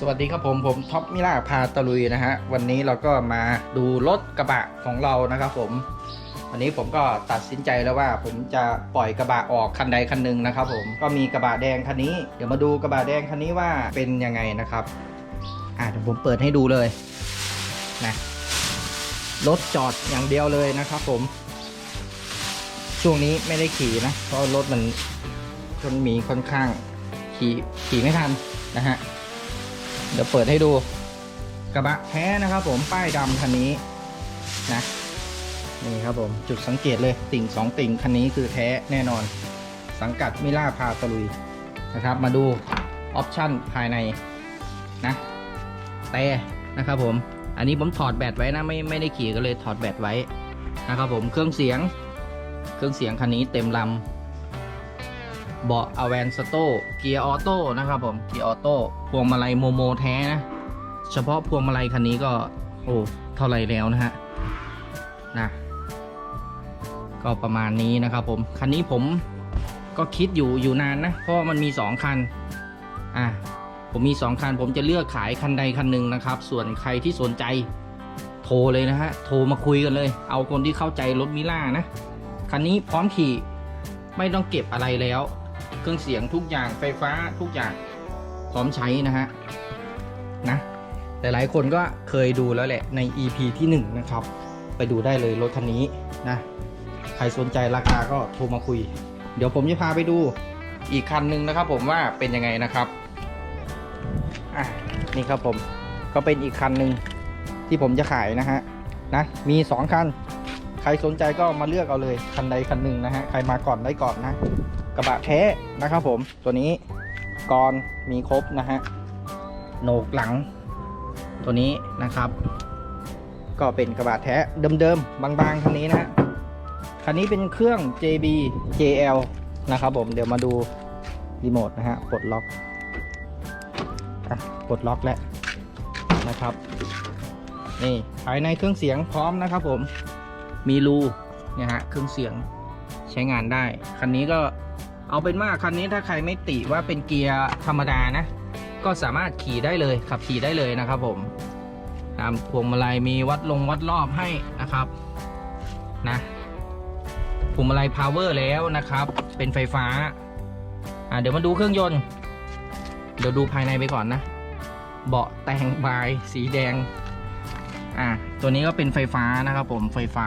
สวัสดีครับผมผมท็อปมิล่าพาตะลุยนะฮะวันนี้เราก็มาดูรถกระบะของเรานะครับผม วันนี้ผมก็ตัดสินใจแล้วว่าผมจะปล่อยกระบะออกคันใดคันหนึ่งนะครับผมก็มีกระบะแดงคันนี้ เดี๋ยวมาดูกระบะแดงคันนี้ว่าเป็นยังไงนะครับอ่าเดี๋ยวผมเปิดให้ดูเลยนะรถจอดอย่างเดียวเลยนะครับผม ช่วงนี้ไม่ได้ขี่นะเพราะรถมันชนมีค่อนข้างขี่ขี่ไม่ทันนะฮะ เดี๋ยวเปิดให้ดู กระบะแท้นะครับผมป้ายดำคันนี้นะนี่ครับผมจุดสังเกตเลยติ่งสองติ่งคันนี้คือแท้แน่นอน สังกัดมิล่าพาตะลุยนะครับ มาดูออปชั่นภายในนะแต่นะครับผมอันนี้ผมถอดแบตไว้นะไม่ไม่ได้ขี่ก็เลยถอดแบตไว้นะครับผมเครื่องเสียง เครื่องเสียงคันนี้เต็มลำ เบาะอแวนสโตเกียร์ออโต้นะครับผมเกียร์ออโต้พวงมาลัยโมโมแท้นะเฉพาะพวงมาลัยคันนี้ก็โอ้เท่าไรแล้วนะฮะนะก็ประมาณนี้นะครับผมคันนี้ผมก็คิดอยู่อยู่นานนะเพราะมันมี 2 คันอะผมมี 2 คัน ผมจะเลือกขายคันใดคันหนึ่งนะครับ ส่วนใครที่สนใจโทรเลยนะฮะโทรมาคุยกันเลย เอาคนที่เข้าใจรถมิล่านะคันนี้พร้อมขี่ไม่ต้องเก็บอะไรแล้ว เครื่องเสียงทุกอย่างไฟฟ้าทุกอย่างพร้อมใช้นะฮะนะหลายๆคนก็เคยดูแล้วแหละใน EP ที่ 1 นะครับ ไปดูได้เลยรถคันนี้นะใครสนใจราคาก็โทรมาคุย เดี๋ยวผมจะพาไปดูอีกคันหนึ่งนะครับ ผมว่าเป็นยังไงนะครับอะนี่ครับผมก็เป็นอีกคันหนึ่งที่ผมจะขายนะฮะนะมี 2 คัน ใครสนใจก็มาเลือกเอาเลยคันใดคันหนึ่งนะฮะใครมาก่อนได้ก่อนนะ กระบะแท้นะครับผมตัวนี้กรมีครบนะฮะโหนกหลัง ตัวนี้นะครับ ก็เป็นกระบะแท้เดิมๆบางๆคันนี้นะฮะคันนี้เป็นเครื่อง JB JL นะครับผมเดี๋ยวมาดูรีโมทนะฮะปลดล็อกอะปลดล็อกแล้วนะครับ นี่ภายในเครื่องเสียงพร้อมนะครับผมมีรูเนี่ยฮะเครื่องเสียงใช้งานได้ คันนี้ก็ เอาเป็นว่าคันนี้ถ้าใครไม่ติว่าเป็นเกียร์ธรรมดานะ ก็สามารถขี่ได้เลยขับขี่ได้เลยนะครับผมตามพวงมาลัยมีวัดลงวัดรอบให้นะครับนะพวงมาลัยพาวเวอร์แล้วนะครับ เป็นไฟฟ้าอ่าเดี๋ยวมาดูเครื่องยนต์ เดี๋ยวดูภายในไปก่อนนะ เบาะแต่งบายสีแดงอะตัวนี้ก็เป็นไฟฟ้านะครับผมไฟฟ้า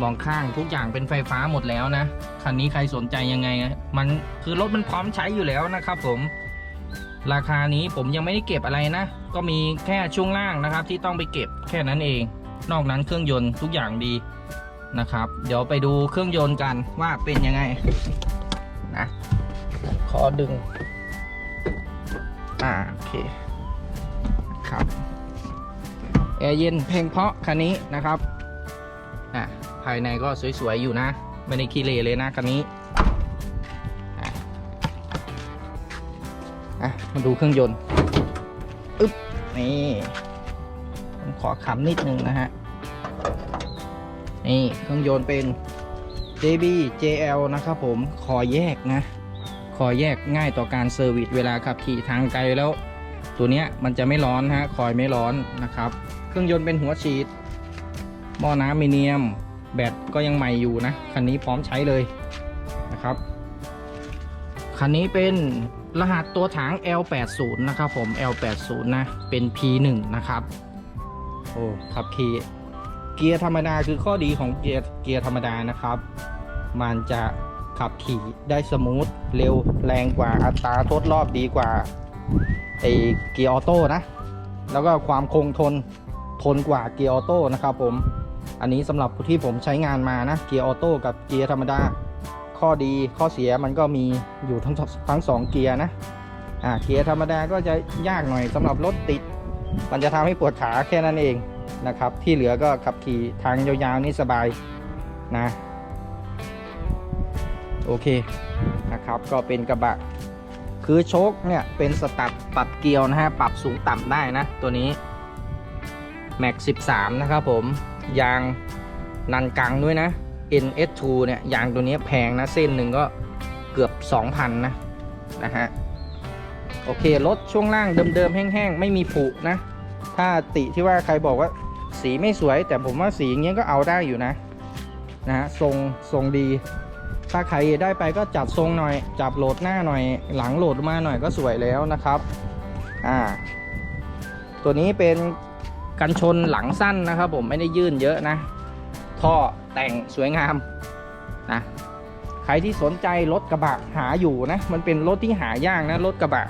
มองข้างทุกอย่างเป็นไฟฟ้าหมดแล้วนะคันนี้ใครสนใจยังไง มันคือรถมันพร้อมใช้อยู่แล้วนะครับ ผม ราคานี้ผมยังไม่ได้เก็บอะไรนะ ก็มีแค่ช่วงล่างนะครับ ที่ต้องไปเก็บแค่นั้นเอง นอกนั้นเครื่องยนต์ทุกอย่างดีนะครับ เดี๋ยวไปดูเครื่องยนต์กันว่าเป็นยังไงนะขอดึง อ่าโอเคครับแอร์เย็นเพลงเพราะคันนี้นะครับ ภายในก็สวยๆอยู่นะ ไม่ได้ขี้เหร่เลยนะคันนี้อะอะมาดูเครื่องยนต์อึ๊บนี่ผมขอขำนิดนึงนะฮะ นี่เครื่องยนต์เป็น JB JL นะครับผมคอแยกนะ คอแยกง่ายต่อการเซอร์วิสเวลาขับขี่ทางไกลแล้ว ตัวเนี้ยมันจะไม่ร้อนฮะ คอยไม่ร้อนนะครับ เครื่องยนต์เป็นหัวฉีดหม้อน้ำมิเนียม แบตก็ยังใหม่อยู่นะ คันนี้พร้อมใช้เลยนะครับ คันนี้เป็นรหัสตัวถัง L80 นะครับผม L80 นะ เป็น P1 นะครับ โอ้ขับขี่เกียร์ธรรมดาคือข้อดีของเกียร์เกียร์ธรรมดานะครับ มันจะขับขี่ได้สมูทเร็วแรงกว่าอัตราทดรอบดีกว่าไอเกียร์ออโต้นะ แล้วก็ความคงทนทนกว่าเกียร์ออโต้นะครับผม อันนี้สำหรับที่ผมใช้งานมานะเกียร์ออโต้กับเกียร์ธรรมดา ข้อดีข้อเสียมันก็มีอยู่ทั้งทั้งสองเกียร์นะอ่าเกียร์ธรรมดาก็จะยากหน่อยสำหรับรถติด มันจะทำให้ปวดขาแค่นั้นเองนะครับ ที่เหลือก็ขับขี่ทางยาวๆนี่สบายนะโอเคนะครับก็เป็นกระบะ คือโชคเนี่ยเป็นสตัดปรับเกียวนะฮะปรับสูงต่ำได้นะ ตัวนี้แม็ก13 นะครับผม ยางนันกังด้วยนะ NS2 เนี่ยยางตัวนี้แพงนะ เส้นหนึ่งก็เกือบ 2,000 นะ นะฮะ โอเค รถช่วงล่างเดิมๆ แห้งๆ ไม่มีผุนะ ถ้าติที่ว่าใครบอกว่าสีไม่สวย แต่ผมว่าสีอย่างเงี้ยก็เอาได้อยู่นะ นะฮะทรงทรงดี ถ้าใครได้ไปก็จับทรงหน่อย จับโหลดหน้าหน่อย หลังโหลดมาหน่อยก็สวยแล้วนะครับ อ่า ตัวนี้เป็น กันชนหลังสั้นนะครับ ผมไม่ได้ยื่นเยอะนะ ท่อแต่งสวยงามนะใครที่สนใจรถกระบะหาอยู่นะ มันเป็นรถที่หายากนะรถกระบะ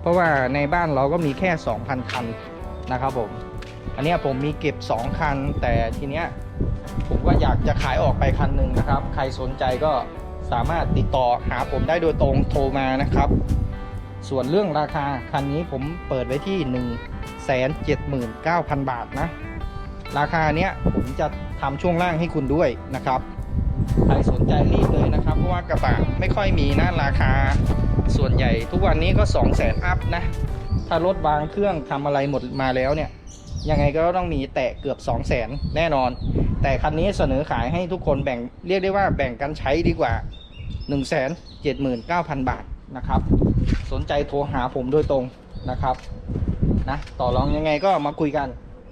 เพราะว่าในบ้านเราก็มีแค่ 2,000 คันนะครับผม อันนี้ผมมีเก็บ 2 คัน แต่ทีเนี้ยผมก็อยากจะขายออกไปคันหนึ่งนะครับ ใครสนใจก็สามารถติดต่อหาผมได้โดยตรงโทรมานะครับ ส่วนเรื่องราคาคันนี้ผมเปิดไว้ที่ 1 7 9 0 0 0 บาทนะ ราคาเนี้ยผมจะทำช่วงล่างให้คุณด้วยนะครับ ใครสนใจรีบเลยนะครับ เพราะว่ากระบะไม่ค่อยมีนะราคาส่วนใหญ่ทุกวันนี้ก็2 0 0 0 0 0อัพนะ ถ้ารถวางเครื่องทำอะไรหมดมาแล้วเนี่ย ยังไงก็ต้องมีแตะเกือบ 2 0 0 0 0 0 แน่นอน แต่คันนี้เสนอขายให้ทุกคนแบ่งเรียกได้ว่าแบ่งกันใช้ดีกว่า 1 7 9 0 0 0 บาทนะครับ สนใจโทรหาผมโดยตรงนะครับ นะต่อรองยังไงก็มาคุยกัน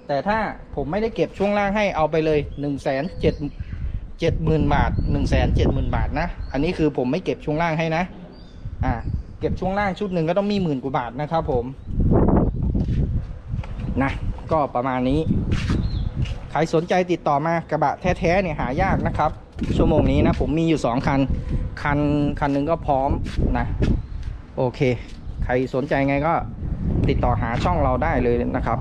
แต่ถ้าผมไม่ได้เก็บช่วงล่างให้เอาไปเลย1 7 0 0 0 0บาท1 7 0 0 0 0บาทนะอันนี้คือผมไม่เก็บช่วงล่างให้นะอ่าเก็บช่วงล่างชุดหนึ่งก็ต้องมีหมื่นกว่าบาทนะครับผมนะก็ประมาณนี้ใครสนใจติดต่อมากระบะแท้ๆเนี่ยหายากนะครับ ชั่วโมงนี้นะผมมีอยู่ 2 คัน คันคันหนึ่งก็พร้อมนะ โอเค ใครสนใจไงก็ ติดต่อหาช่องเราได้เลยนะครับ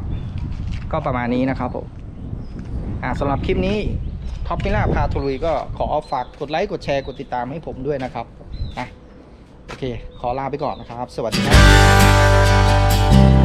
ก็ประมาณนี้นะครับผมอ่าสำหรับคลิปนี้ท็อปมิล่าพาทุลุยก็ขอฝากกดไลค์กดแชร์กดติดตามให้ผมด้วยนะครับอะโอเค ขอลาไปก่อนนะครับ สวัสดีครับ